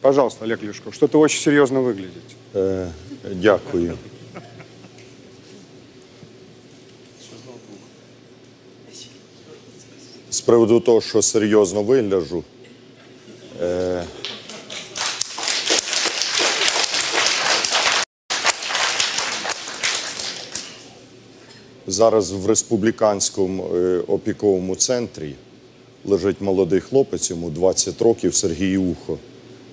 Пожалуйста, Олег Лешков, что-то очень серьезно выглядите. Е, Дякую. З приводу того, що серйозно вигляджу. е, Зараз в республіканському е, опіковому центрі лежить молодий хлопець, йому 20 років, Сергій Ухо,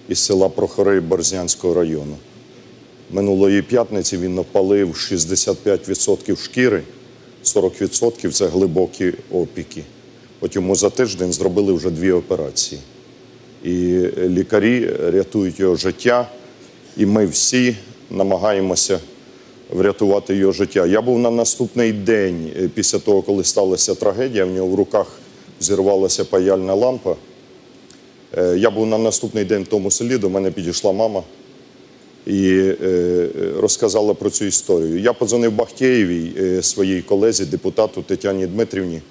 із села Прохори Борзнянського району. Минулої п'ятниці він опалив 65% шкіри, 40% це глибокі опіки. От йому за тиждень зробили вже дві операції. І лікарі рятують його життя, і ми всі намагаємося врятувати його життя. Я був на наступний день е, після того, коли сталася трагедія, в нього в руках зірвалася паяльна лампа. Е, Я був на наступний день в тому селі, до мене підійшла мама і е, е, розказала про цю історію. Я подзвонив Бахтєєвій, своїй колезі, депутату Тетяні Дмитрівні,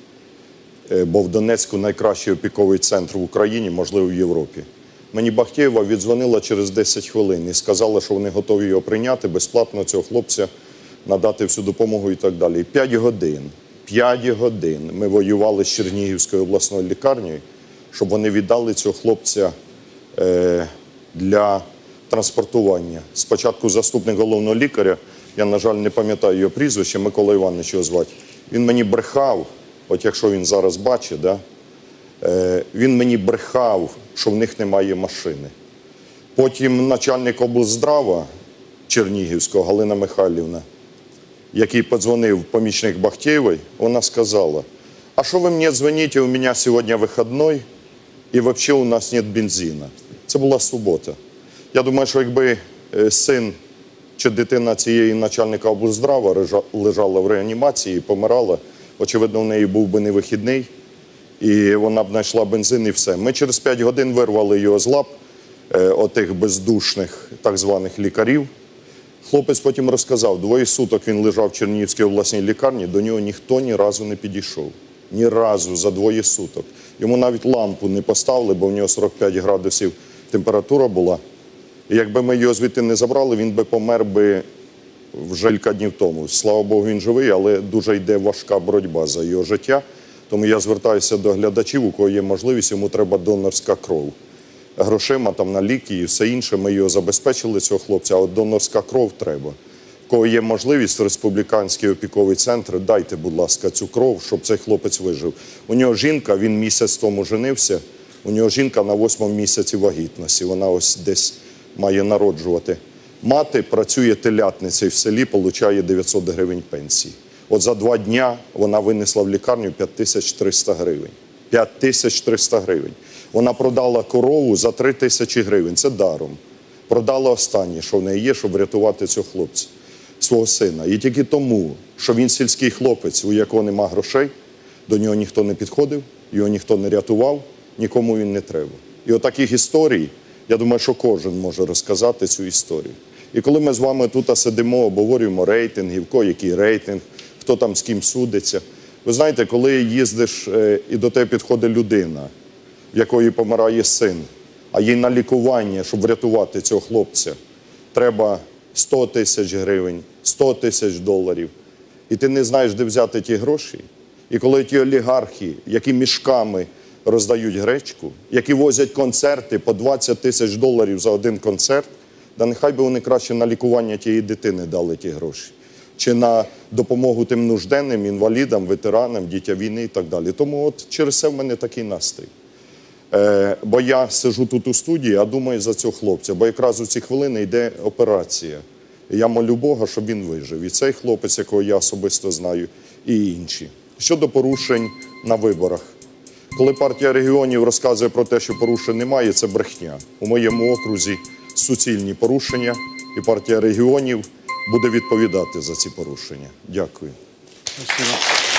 бо в Донецьку найкращий опіковий центр в Україні, можливо, в Європі. Мені Бахтєєва віддзвонила через 10 хвилин і сказала, що вони готові його прийняти безплатно цього хлопця, надати всю допомогу і так далі. 5 годин, 5 годин ми воювали з Чернігівською обласною лікарнею, щоб вони віддали цього хлопця е, для транспортування. Спочатку заступник головного лікаря, я, на жаль, не пам'ятаю його прізвище, Микола Іванович його звати. Він мені брехав, от якщо він зараз бачить, да, е, він мені брехав, що в них немає машини. Потім начальник облздрава Чернігівського Галина Михайлівна, який подзвонив помічник Бахтєєвої, вона сказала: а що ви мені дзвоните, у мене сьогодні вихідний, і взагалі у нас нет бензина. Це була субота. Я думаю, що якби е, син чи дитина цієї начальника облздрава лежала в реанімації і помирала, очевидно, в неї був би не вихідний, і вона б знайшла бензин і все. Ми через 5 годин вирвали його з лап е, отих бездушних так званих лікарів. Хлопець потім розказав, двоє суток він лежав в Чернігівській обласній лікарні, до нього ніхто ні разу не підійшов. Ні разу за двоє суток. Йому навіть лампу не поставили, бо в нього 45 градусів температура була. І якби ми його звідти не забрали, він би помер би вже кілька днів тому. Слава Богу, він живий, але дуже йде важка боротьба за його життя. Тому я звертаюся до глядачів, у кого є можливість, йому треба донорська кров. Грошима там на ліки і все інше. Ми його забезпечили, цього хлопця, а от донорська кров треба. Кого є можливість, республіканський опіковий центр, дайте, будь ласка, цю кров, щоб цей хлопець вижив. У нього жінка, він місяць тому женився. У нього жінка на восьмому місяці вагітності. Вона ось десь має народжувати. Мати працює телятницею в селі, отримує 900 гривень пенсії. От за два дня вона винесла в лікарню 5300 гривень. 5300 гривень. Вона продала корову за 3 тисячі гривень. Це даром. Продала останнє, що в неї є, щоб врятувати цього хлопця, свого сина. І тільки тому, що він сільський хлопець, у якого нема грошей, до нього ніхто не підходив, його ніхто не рятував, нікому він не треба. І отаких історій, я думаю, що кожен може розказати цю історію. І коли ми з вами тут сидимо, обговорюємо рейтинги, в кого який рейтинг, хто там з ким судиться. Ви знаєте, коли їздиш е, і до тебе підходить людина, в якої помирає син, а їй на лікування, щоб врятувати цього хлопця, треба 100 тисяч гривень, 100 тисяч доларів. І ти не знаєш, де взяти ті гроші. І коли ті олігархи, які мішками роздають гречку, які возять концерти по 20 тисяч доларів за один концерт, да нехай би вони краще на лікування тієї дитини дали ті гроші. Чи на допомогу тим нужденним, інвалідам, ветеранам, дітям війни і так далі. Тому от через це в мене такий настрій. Е, бо я сижу тут у студії, а думаю за цього хлопця, бо якраз у ці хвилини йде операція. Я молю Бога, щоб він вижив. І цей хлопець, якого я особисто знаю, і інші. Щодо порушень на виборах. Коли партія регіонів розказує про те, що порушень немає, це брехня. У моєму окрузі суцільні порушення, і партія регіонів буде відповідати за ці порушення. Дякую. Спасибо.